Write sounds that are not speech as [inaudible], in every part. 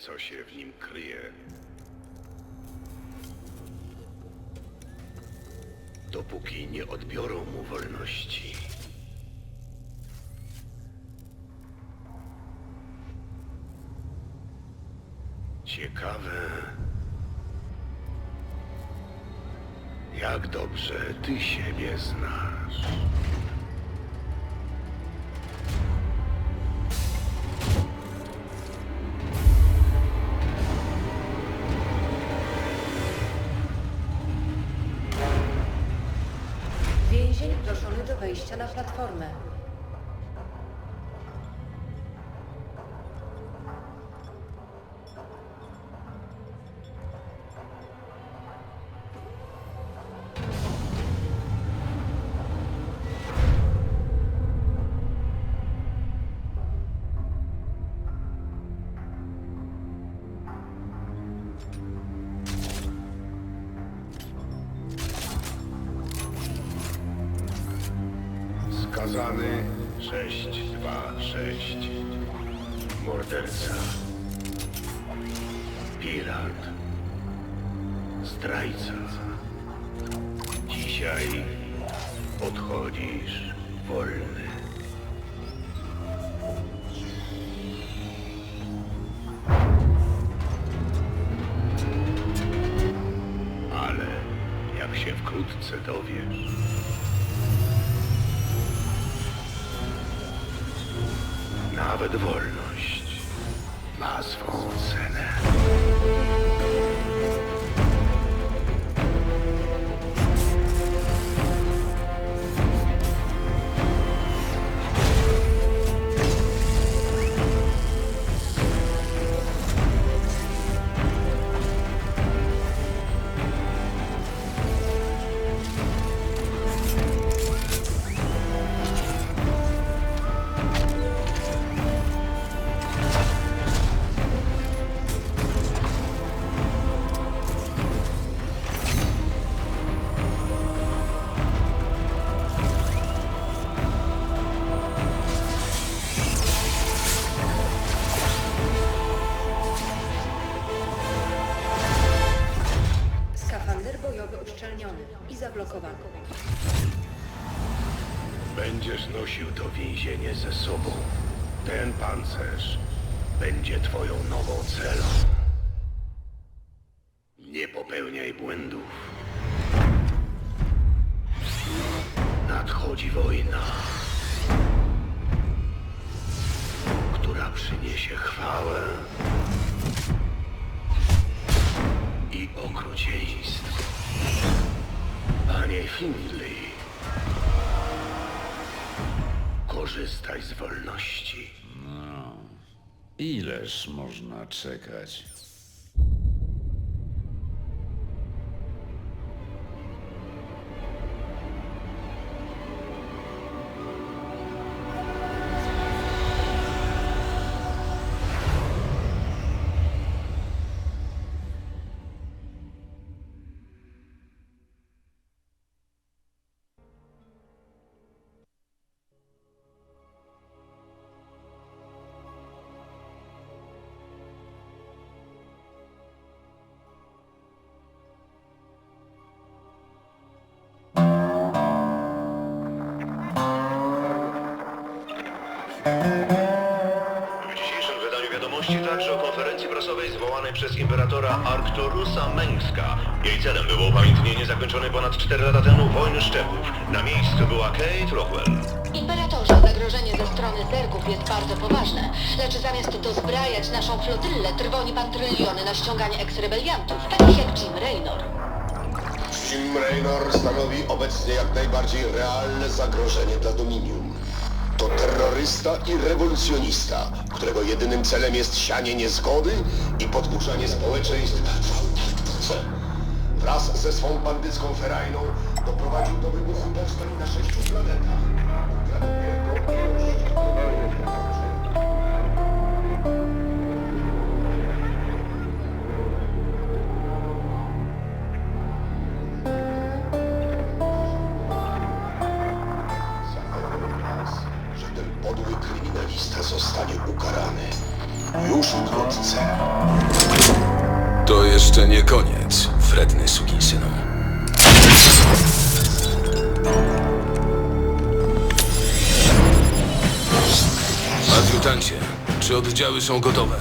co się w nim kryje. Dopóki nie odbiorą mu wolności. Ciekawe. Jak dobrze ty siebie znasz. Morderca. Pirat. Zdrajca. Dzisiaj odchodzisz wolny. Ale jak się wkrótce dowiesz, Nawet wolność Panie Findlay, korzystaj z wolności. Ileż można czekać? Także o konferencji prasowej zwołanej przez imperatora Arcturusa Mengska. Jej celem było upamiętnienie zakończonej ponad 4 lata temu wojny szczepów. Na miejscu była Kate Rockwell. Imperatorze, zagrożenie ze strony zergów jest bardzo poważne, lecz zamiast dozbrajać naszą flotyllę, trwoni pan tryliony na ściąganie eks-rebeliantów, takich jak Jim Raynor. Jim Raynor stanowi obecnie jak najbardziej realne zagrożenie dla Dominium. To terrorysta i rewolucjonista, którego jedynym celem jest sianie niezgody i podburzanie społeczeństw. Wraz ze swą bandycką ferajną doprowadził do wybuchu powstań na sześciu planetach. Zostanie ukarany. Już wkrótce. To jeszcze nie koniec, wredny sukinsynu. Adjutancie, czy oddziały są gotowe?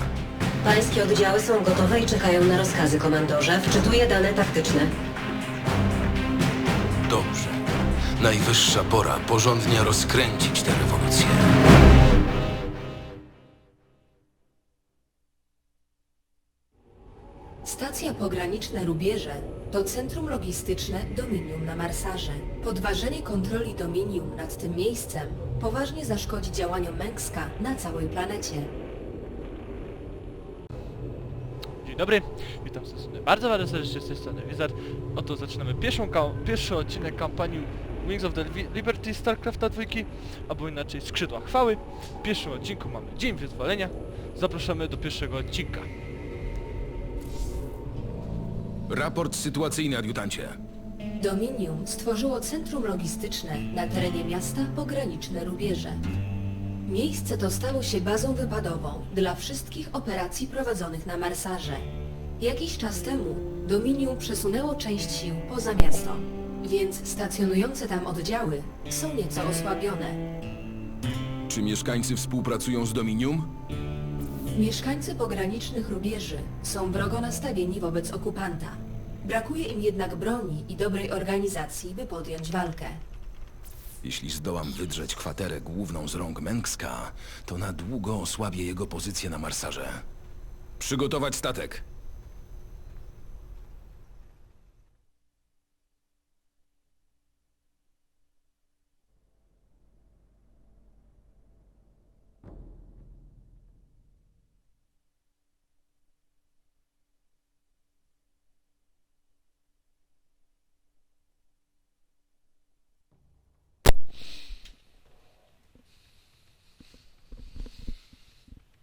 Pańskie oddziały są gotowe i czekają na rozkazy, komandorze. Wczytuję dane taktyczne. Dobrze. Najwyższa pora porządnie rozkręcić tę rewolucję. Stacja pograniczna Rubierze to centrum logistyczne Dominium na Marsarze. Podważenie kontroli Dominium nad tym miejscem poważnie zaszkodzi działaniom Mengska na całej planecie. Dzień dobry, witam serdecznie, bardzo bardzo serdecznie z tej strony Wizard. Oto zaczynamy pierwszą kam- pierwszy odcinek kampanii Wings of the Li- Liberty StarCrafta 2, albo inaczej Skrzydła Chwały. W pierwszym odcinku mamy Dzień Wyzwolenia. Zapraszamy do pierwszego odcinka. Raport sytuacyjny, adiutancie. Dominium stworzyło centrum logistyczne na terenie miasta pograniczne Rubierze. Miejsce to stało się bazą wypadową dla wszystkich operacji prowadzonych na Marsarze. Jakiś czas temu Dominium przesunęło część sił poza miasto, więc stacjonujące tam oddziały są nieco osłabione. Czy mieszkańcy współpracują z Dominium? Mieszkańcy pogranicznych rubieży są wrogo nastawieni wobec okupanta. Brakuje im jednak broni i dobrej organizacji, by podjąć walkę. Jeśli zdołam wydrzeć kwaterę główną z rąk Mengska, to na długo osłabię jego pozycję na Marsarze. Przygotować statek.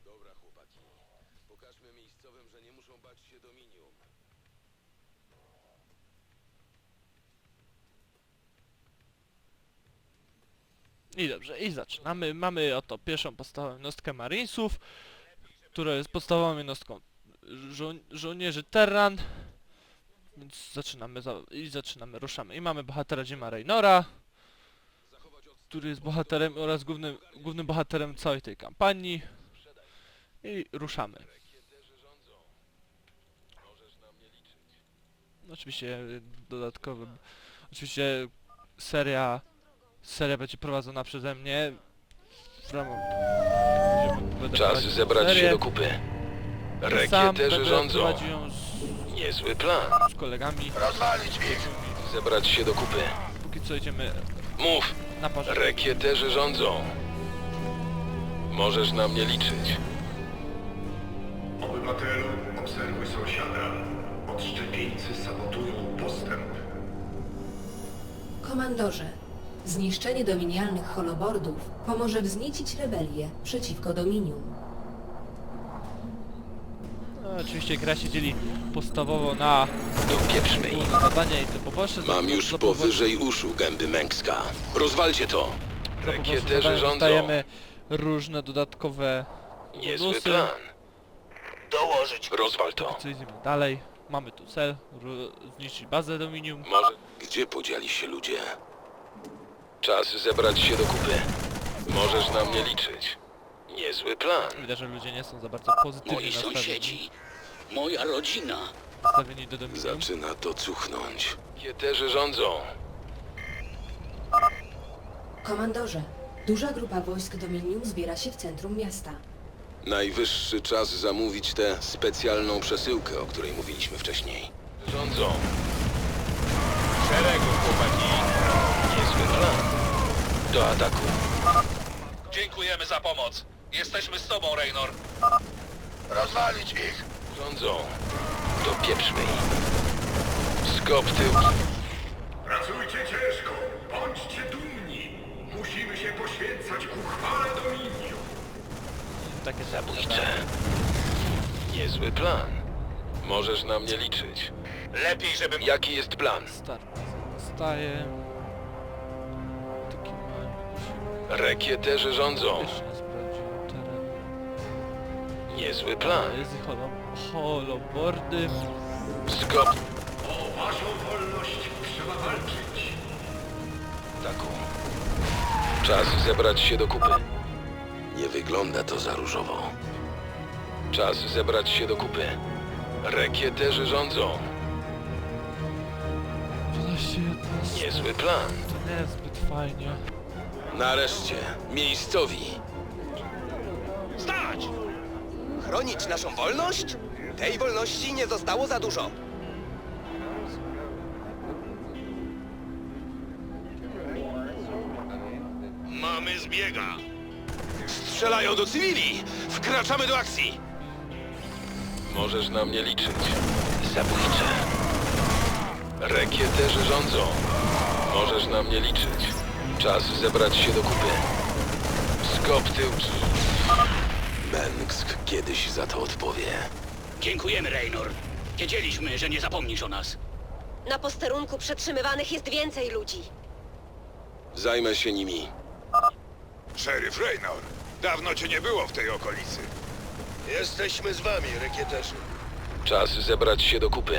Dobra, chłopaki. Pokażmy miejscowym, że nie muszą bać się Dominium. I dobrze, i zaczynamy. Mamy oto pierwszą podstawową jednostkę Marinesów, która jest podstawową jednostką żo żołnierzy Terran. Więc zaczynamy za i zaczynamy, ruszamy. I mamy bohatera Jima Raynora, który jest bohaterem oraz głównym, głównym bohaterem całej tej kampanii. I ruszamy. Oczywiście y, dodatkowym, oczywiście seria, seria będzie prowadzona przeze mnie. W ramach, będę Czas prowadził zebrać serię. się do kupy. Sam Rekieterzy będę rządzą. prowadził ją z, Niezły plan. z kolegami. Rozwalić ich! Zebrać się do kupy. Póki co idziemy Mów! na parze. Rekieterzy rządzą. Możesz na mnie liczyć. Obywatelu, obserwuj sąsiada. Odszczepieńcy sabotują postęp. Komandorze, zniszczenie dominialnych holobordów pomoże wzniecić rebelię przeciwko Dominium. No, oczywiście gra się dzieli podstawowo na Dopieprzmy ich. główne zadania i te poboczne. Mam już za powyżej uszu gęby Mengska. Rozwalcie to! poboczne- za poboczne Rekieterzy zadania rządzą. Dostajemy różne dodatkowe Niezły bonusy. plan. Rozwal to. Co idziemy dalej. Mamy tu cel, zniszczyć bazę Dominium. Może... Gdzie podzieli się ludzie? Czas zebrać się do kupy. Możesz na mnie liczyć. Niezły plan. Widać, że ludzie nie są za bardzo pozytywnie Moi nastawieni, sąsiedzi, moja rodzina. nastawieni do Dominium. Zaczyna to cuchnąć. Rekieterzy rządzą. Komandorze, duża grupa wojsk Dominium zbiera się w centrum miasta. Najwyższy czas zamówić tę specjalną przesyłkę, o której mówiliśmy wcześniej. Rządzą. Szeregu, chłopaki. Niezły plan. Do ataku. Dziękujemy za pomoc. Jesteśmy z tobą, Raynor. Rozwalić ich! Rządzą. Dopieprzmy ich. Skop tył. Pracujcie ciężko, bądźcie dumni. Musimy się poświęcać ku chwale Dominium. Takie Zabójcze. Niezły plan. Możesz na mnie liczyć. Lepiej, żebym... Jaki jest plan? Start zostaje. Taki mały. Rekieterzy rządzą. Jeszcze. Niezły plan. Jest holo, holobordy. Skop... O waszą wolność trzeba walczyć. Taku. Czas zebrać się do kupy. Nie wygląda to za różowo. Czas zebrać się do kupy. Rekieterzy rządzą. Właśnie to, Niezły plan. to nie jest zbyt fajnie. Nareszcie, miejscowi. Stać! Chronić naszą wolność? Tej wolności nie zostało za dużo. Mamy zbiega. Strzelają do cywili! Wkraczamy do akcji! Możesz na mnie liczyć. Zabójcze. Rekieterzy rządzą. Możesz na mnie liczyć. Czas zebrać się do kupy. Skop tyłki. Mengsk kiedyś za to odpowie. Dziękujemy, Raynor. Wiedzieliśmy, że nie zapomnisz o nas. Na posterunku przetrzymywanych jest więcej ludzi. Zajmę się nimi. Szeryf Raynor, dawno cię nie było w tej okolicy. Jesteśmy z wami, rekieterzy. Czas zebrać się do kupy.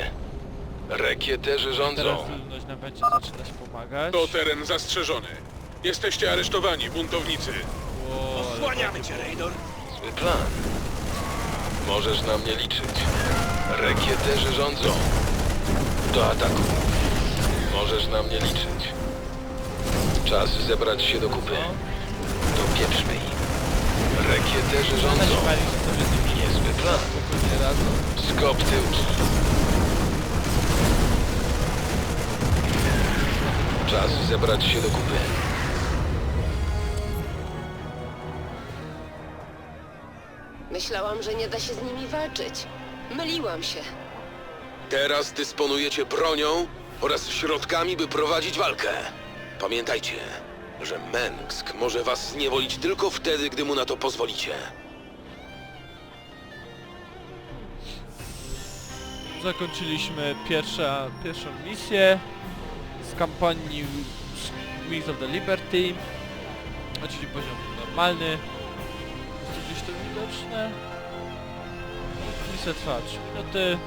Rekieterzy Teraz rządzą. ludność nam będzie zaczynać pomagać. To teren zastrzeżony. Jesteście aresztowani, buntownicy. Ło, ale Słaniamy cię, Raynor. Zły plan. Możesz na mnie liczyć. Rekieterzy rządzą. Do ataku. Możesz na mnie liczyć. Czas zebrać się do kupy. Dopieprzmy ich. Rekieterzy rządzą. Sobie tymi Niezły plan. spokojnie. Skop tyłki. Czas zebrać się do kupy. Myślałam, że nie da się z nimi walczyć. Myliłam się. Teraz dysponujecie bronią oraz środkami, by prowadzić walkę. Pamiętajcie, że Mengsk może was zniewolić tylko wtedy, gdy mu na to pozwolicie. Zakończyliśmy pierwsza, pierwszą misję z kampanii Wings of the Liberty. Oczywiście poziom normalny. Jest gdzieś to widoczne. Misja trwa 3 minuty.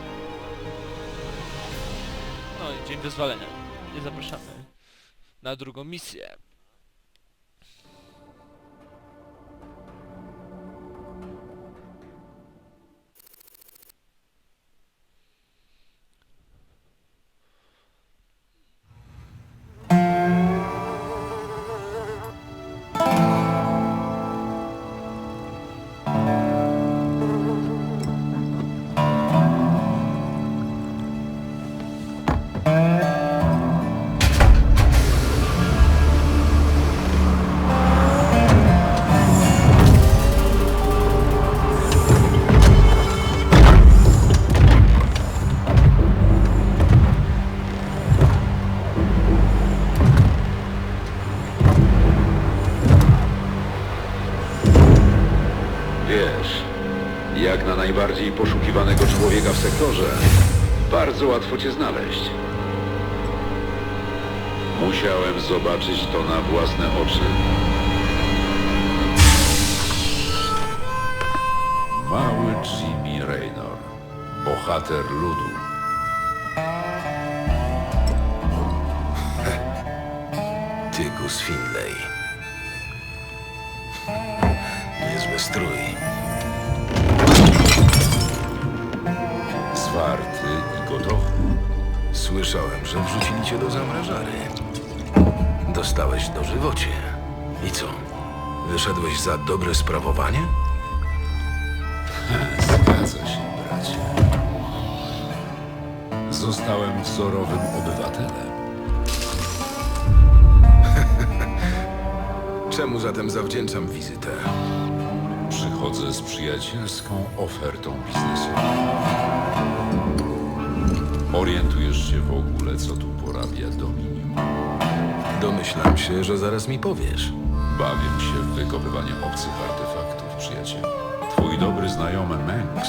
No i dzień wyzwolenia. I zapraszamy na drugą misję. Najbardziej poszukiwanego człowieka w sektorze, bardzo łatwo cię znaleźć. Musiałem zobaczyć to na własne oczy. Mały Jimmy Raynor, bohater ludu. [laughs] Tygus Finlay. Niezły strój. Zwarty i gotowy. Słyszałem, że wrzucili cię do zamrażary. Dostałeś dożywocie. I co? Wyszedłeś za dobre sprawowanie? [laughs] Zgadza się, bracie. Zostałem wzorowym obywatelem. [laughs] Czemu zatem zawdzięczam wizytę? Przychodzę z przyjacielską ofertą biznesową. Orientujesz się w ogóle, co tu porabia Dominium? Domyślam się, że zaraz mi powiesz. Bawię się w wykopywanie obcych artefaktów, przyjacielu. Twój dobry znajomy Mengs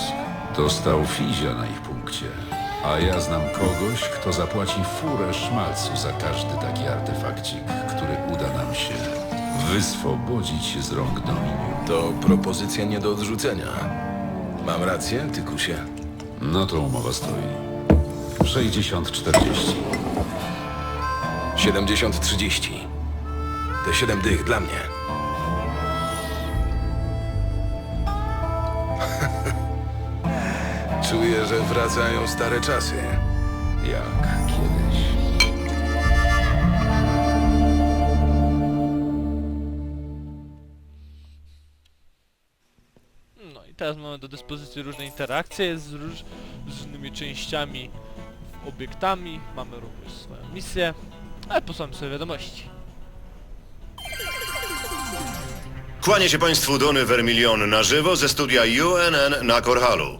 dostał fizia na ich punkcie, a ja znam kogoś, kto zapłaci furę szmalcu za każdy taki artefakcik, który uda nam się wyswobodzić z rąk Dominium. To propozycja nie do odrzucenia. Mam rację, Tykusie? No to umowa stoi. 60-40. 70-30. Te 7 dych dla mnie. [laughs] Czuję, że wracają stare czasy. Jak kiedyś. No i teraz mamy do dyspozycji różne interakcje z, róż, z różnymi częściami, obiektami. Mamy również swoją misję. Ale posłamy sobie wiadomości. Kłania się Państwu Dony Vermilion na żywo ze studia UNN na Korhalu.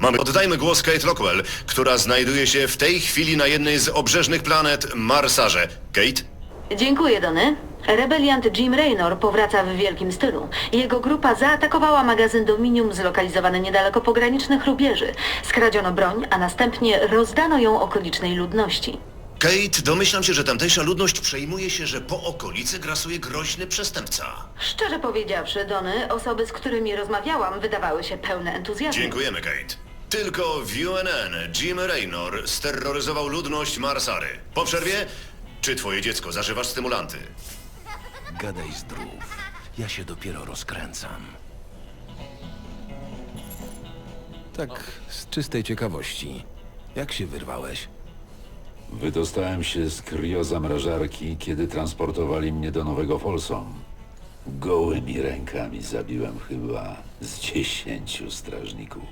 Mamy, oddajmy głos Kate Rockwell, która znajduje się w tej chwili na jednej z obrzeżnych planet Marsarze. Kate? Dziękuję, Dony. Rebeliant Jim Raynor powraca w wielkim stylu. Jego grupa zaatakowała magazyn Dominium zlokalizowany niedaleko pogranicznych rubieży. Skradziono broń, a następnie rozdano ją okolicznej ludności. Kate, domyślam się, że tamtejsza ludność przejmuje się, że po okolicy grasuje groźny przestępca. Szczerze powiedziawszy, Dony, osoby, z którymi rozmawiałam, wydawały się pełne entuzjazmu. Dziękujemy, Kate. Tylko w UNN Jim Raynor steroryzował ludność Marsary. Po przerwie? Czy twoje dziecko zażywa stymulanty? Gadaj zdrów. Ja się dopiero rozkręcam. Tak, z czystej ciekawości. Jak się wyrwałeś? Wydostałem się z kriozamrażarki, kiedy transportowali mnie do Nowego Folsom. Gołymi rękami zabiłem chyba z dziesięciu strażników.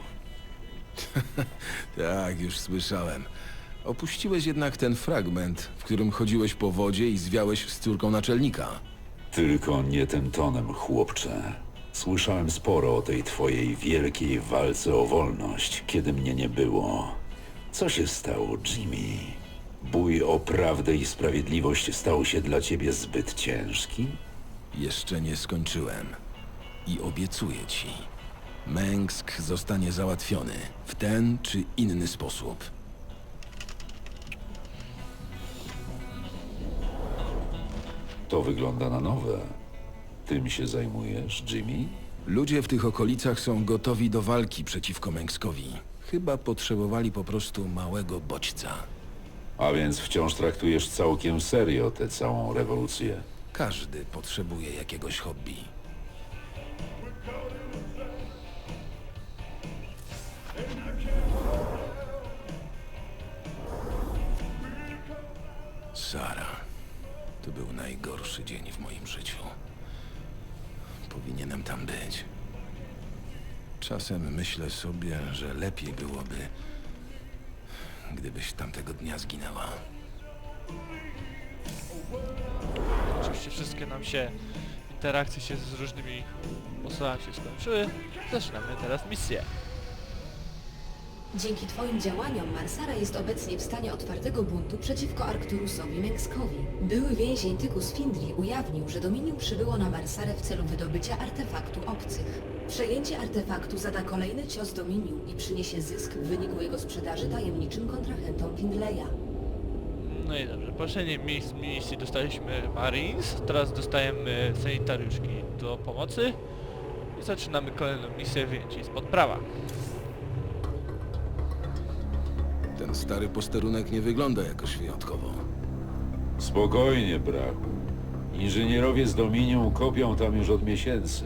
[laughs] Tak, już słyszałem. Opuściłeś jednak ten fragment, w którym chodziłeś po wodzie i zwiałeś z córką naczelnika. Tylko nie tym tonem, chłopcze. Słyszałem sporo o tej twojej wielkiej walce o wolność, kiedy mnie nie było. Co się stało, Jimmy? Bój o prawdę i sprawiedliwość stał się dla ciebie zbyt ciężki? Jeszcze nie skończyłem. I obiecuję ci. Mengsk zostanie załatwiony w ten czy inny sposób. To wygląda na nowe. Tym się zajmujesz, Jimmy? Ludzie w tych okolicach są gotowi do walki przeciwko Mengskowi. Chyba potrzebowali po prostu małego bodźca. A więc wciąż traktujesz całkiem serio tę całą rewolucję. Każdy potrzebuje jakiegoś hobby. Sara. To był najgorszy dzień w moim życiu. Powinienem tam być. Czasem myślę sobie, że lepiej byłoby, gdybyś tamtego dnia zginęła. Oczywiście wszystkie nam się interakcje się z różnymi osobami się skończyły. Zaczynamy teraz misję. Dzięki Twoim działaniom Marsara jest obecnie w stanie otwartego buntu przeciwko Arcturusowi Mengskowi. Były więzień Tykus Findli ujawnił, że Dominium przybyło na Marsarę w celu wydobycia artefaktu obcych. Przejęcie artefaktu zada kolejny cios Dominium i przyniesie zysk w wyniku jego sprzedaży tajemniczym kontrahentom Findleya. No i dobrze, poprzedniej miejsc misji dostaliśmy Marines, teraz dostajemy sanitariuszki do pomocy i zaczynamy kolejną misję wyjęcie spod prawa. Stary posterunek nie wygląda jakoś wyjątkowo. Spokojnie, brachu. Inżynierowie z Dominium kopią tam już od miesięcy.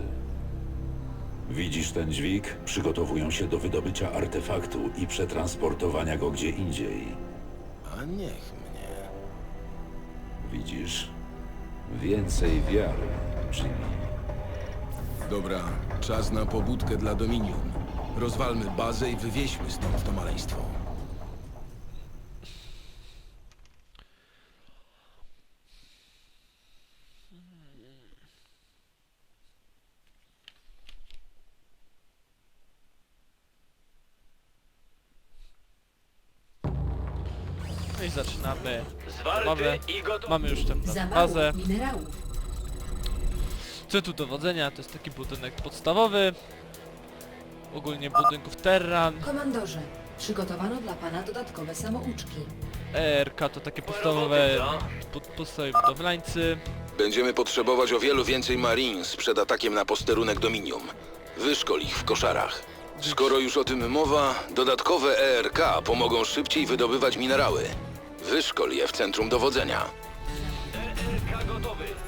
Widzisz ten dźwig? Przygotowują się do wydobycia artefaktu i przetransportowania go gdzie indziej. A niech mnie. Widzisz? Więcej wiary, Jimmy. Dobra, czas na pobudkę dla Dominium. Rozwalmy bazę i wywieźmy stąd to maleństwo. No i zaczynamy Gotowy. Mamy już tę bazę. Centrum dowodzenia to jest taki budynek podstawowy. Ogólnie budynków Terran. Komandorze, przygotowano dla Pana dodatkowe samouczki. ERK to takie podstawowe pod, podstawowi budowlańcy. Będziemy potrzebować o wielu więcej Marines przed atakiem na posterunek Dominium. Wyszkol ich w koszarach. Skoro już o tym mowa, dodatkowe ERK pomogą szybciej wydobywać minerały. Wyszkol je w centrum dowodzenia.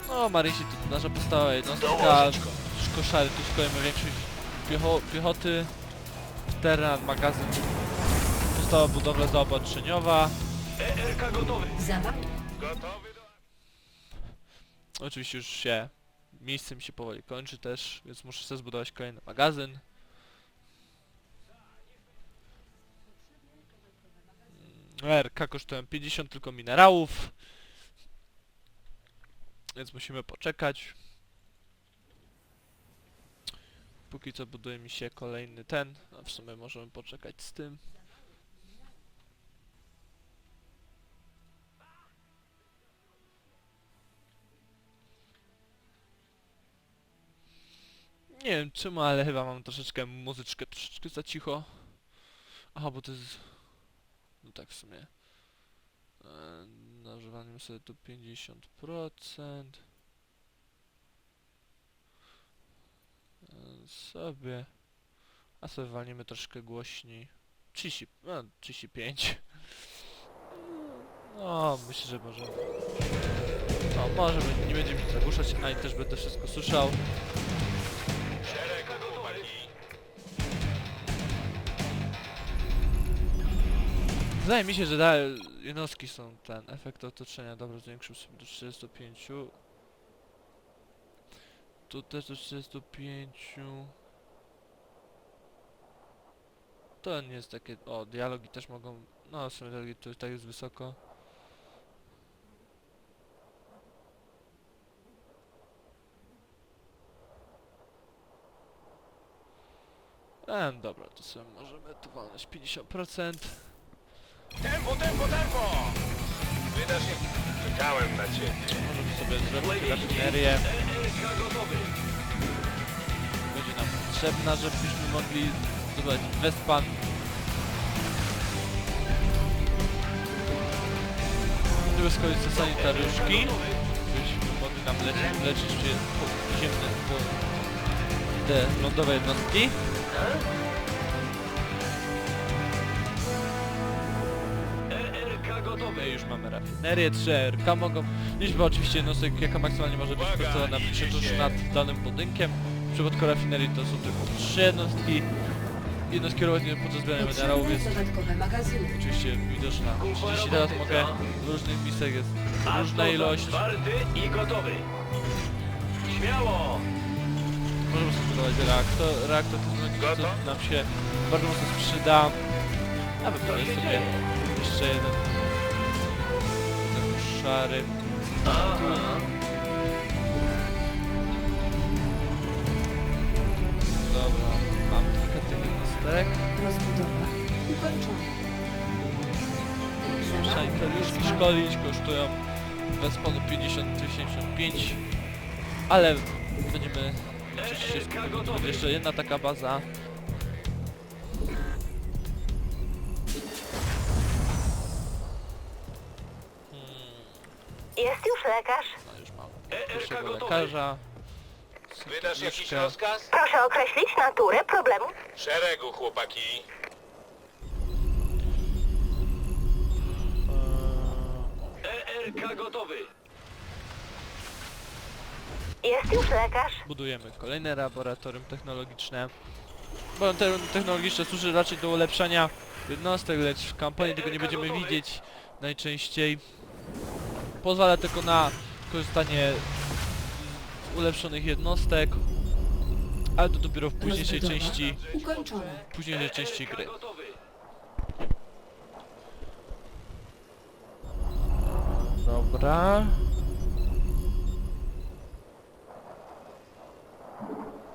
No, Marysi to nasza podstawowa jednostka. Koszary tu szkolimy większość piecho piechoty. Teren, magazyn. Podstawowa budowla zaopatrzeniowa. Za wami Oczywiście już się miejsce mi się powoli kończy też, więc muszę sobie zbudować kolejny magazyn. RK kosztują 50 tylko minerałów. Więc musimy poczekać. Póki co buduje mi się kolejny ten, a w sumie możemy poczekać z tym. Nie wiem czemu, ale chyba mam troszeczkę muzyczkę troszeczkę za cicho. Aha, bo to jest... No tak w sumie. E, sobie tu 50%. E, sobie. A sobie walniemy troszkę głośniej. 30, no, 35. No, myślę, że możemy. No, może nie będzie mi zagłuszać, a i też będę wszystko słyszał. Wydaje mi się, że da, jednostki są ten efekt otoczenia. Dobra, zwiększył sobie do 35. Tu też do 35. To nie jest takie... O, dialogi też mogą... No, w sumie dialogi to tak jest wysoko. E, dobra, to sobie możemy tu walnąć 50%. Tempo, tempo, tempo! Wydasz się... Czekałem na ciebie. Możemy sobie zrobić rafinerię. Będzie nam potrzebna, żebyśmy mogli zdobywać Westpan. Żeby skończyć te sanitariuszki, żebyśmy mogli nam leczyć, leczyć ziemne, po te lądowe jednostki. My już mamy rafinerię, 3 RK mogą. Liczba oczywiście jednostek, jaka maksymalnie może być pracowana tuż nad danym budynkiem. W przypadku rafinerii to są tylko 3 jednostki. Jedno skierowanie podczas zbierania minerałów jest dodatkowe magazyny. oczywiście widoczna. 30 teraz mogę, w różnych miejscach jest różna ilość. I gotowy. Śmiało! Możemy sobie zbudować reaktor, reaktor technologiczny nam się bardzo mocno przyda. A wybrać sobie jeszcze jeden. Szary. Dobra, mam trochę tych jednostek. Rozbudowa ukończona. Sanitariuszki szkolić kosztują bez panu 50-55 ale będziemy liczyć się będzie jeszcze jedna taka baza lekarz? no już mamy pierwszego lekarza Wydasz jakiś rozkaz? Proszę określić naturę problemu. Szeregu, chłopaki. ERK gotowy. Jest już lekarz? budujemy kolejne laboratorium technologiczne bo te technologiczne służy raczej do ulepszania jednostek, lecz w kampanii tego nie będziemy widzieć najczęściej. Pozwala tylko na korzystanie z ulepszonych jednostek, ale to dopiero w późniejszej rozbudowa części, ukończona. późniejszej części gry. Dobra.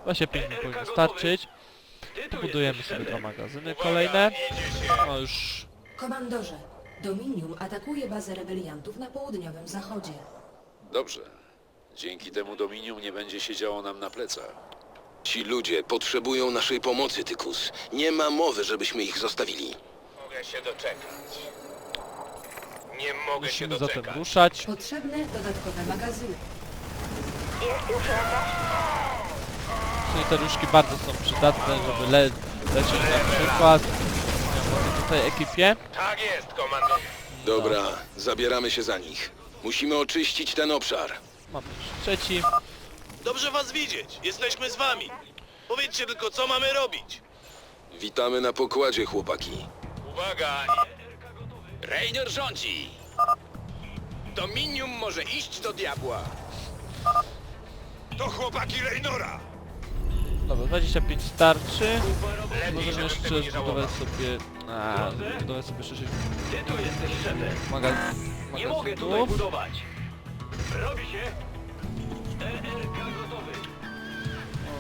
Właśnie 5 mi powinno starczyć. Pobudujemy sobie dwa magazyny kolejne. No już Komandorze, Dominium atakuje bazę rebeliantów na południowym zachodzie. Dobrze. Dzięki temu Dominium nie będzie siedziało nam na plecach. Ci ludzie potrzebują naszej pomocy, Tykus. Nie ma mowy, żebyśmy ich zostawili. Mogę się doczekać. Nie mogę się musimy zatem doczekać. ruszać. Potrzebne dodatkowe magazyny. Jest już lekarz? Sanitariuszki bardzo są przydatne, żeby le lecieć na przykład tutaj ekipie. Tak jest, komandorze. Dobra, zabieramy się za nich. Musimy oczyścić ten obszar. Mamy już trzeci. Dobrze was widzieć. Jesteśmy z wami. Powiedzcie tylko, co mamy robić. Witamy na pokładzie, chłopaki. Uwaga! Raynor rządzi. Dominium może iść do diabła. To chłopaki Raynora! Dobra, 25 starczy. Możemy jeszcze zbudować sobie... A, zbudować sobie jeszcze 6 Ty tu jesteś szefem. Nie mogę tutaj budować. Robi się. ERK gotowy.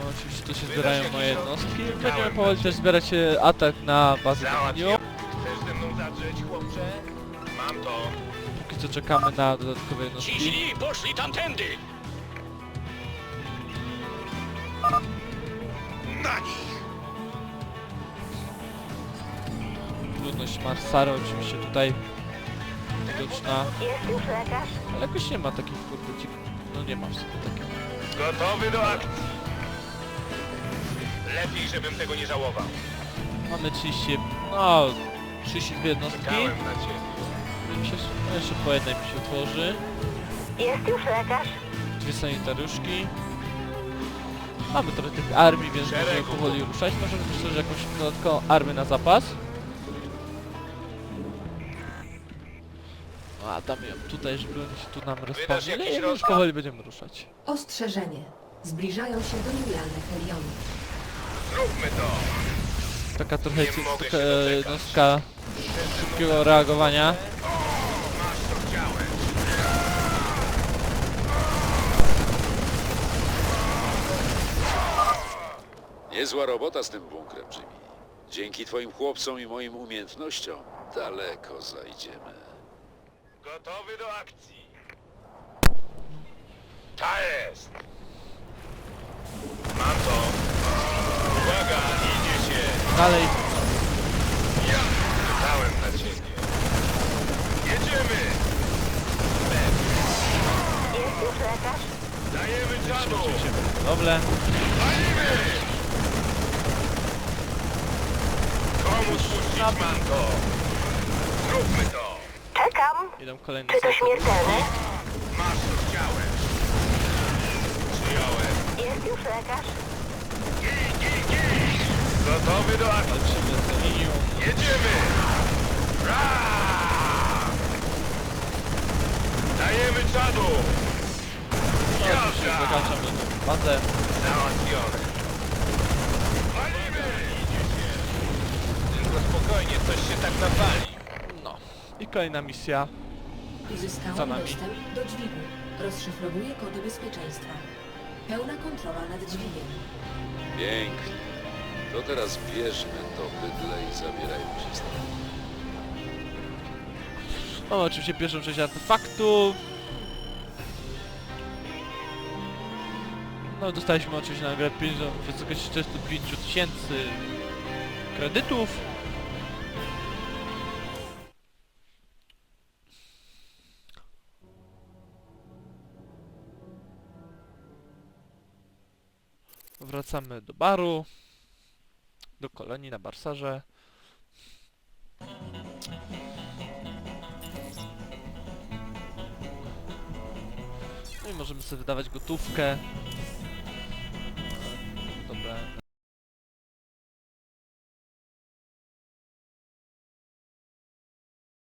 O, Oczywiście tu się zbierają moje jednostki. Będziemy powoli też zbierać e, atak na bazę Dominium. Chcesz ze mną zadrzeć, chłopcze? Mam to. Póki co czekamy na dodatkowe jednostki. Ci źli poszli tamtędy. Na nich! Trudność Marsara oczywiście tutaj widoczna. Ale jakoś nie ma takich kurde dzik... No nie ma w sumie takiego. Gotowy do akcji. Lepiej, żebym tego nie żałował. Mamy 30... no... 32 jednostki. Czekałem na ciebie. No jeszcze po jednej mi się otworzy. Jest już lekarz. Dwie sanitariuszki. Mamy trochę tych armii, więc możemy Szeregu. powoli ruszać. Możemy myślę, że jakąś dodatkową armię na zapas. A damy ją tutaj, żeby oni się tu nam jakieś i już powoli będziemy ruszać. Ostrzeżenie. Zbliżają się do Juliany Heliony. Zróbmy to. Taka trochę Nie mogę taka się doczekać. jednostka szybkiego reagowania. Masz to chciałem. Niezła robota z tym bunkrem, Jimmy. Dzięki twoim chłopcom i moim umiejętnościom daleko zajdziemy. Gotowy do akcji. Ta jest. Mam to. Uwaga, idzie się. Dalej, Ja czekałem na ciebie. Jedziemy. Dajemy czadu. dobre. Palimy. Komu spuścić manto? Zróbmy to. Kolejne Czy to śmiertelne? Masz co chciałem. Przyjąłem. Jest już lekarz. Gij, gij, gij. Gotowy do akcji. Walczymy z linią. Jedziemy! Ra! Dajemy czadu! No, oczywiście Jazda! zakończamy bazę. Załatwione. Walimy! Tylko spokojnie, coś się tak napali. No. I kolejna misja. Za Uzyskałam nami. dostęp do dźwigu. Rozszyfrowuję kody bezpieczeństwa. Pełna kontrola nad dźwigiem. Pięknie. To teraz bierzmy to bydle i zabierajmy się stąd. Mamy oczywiście pierwszą część artefaktu. No dostaliśmy oczywiście na grę 5 w wysokości 45 tysięcy kredytów. Wracamy do baru, do kolonii na Barsarze. No i możemy sobie wydawać gotówkę.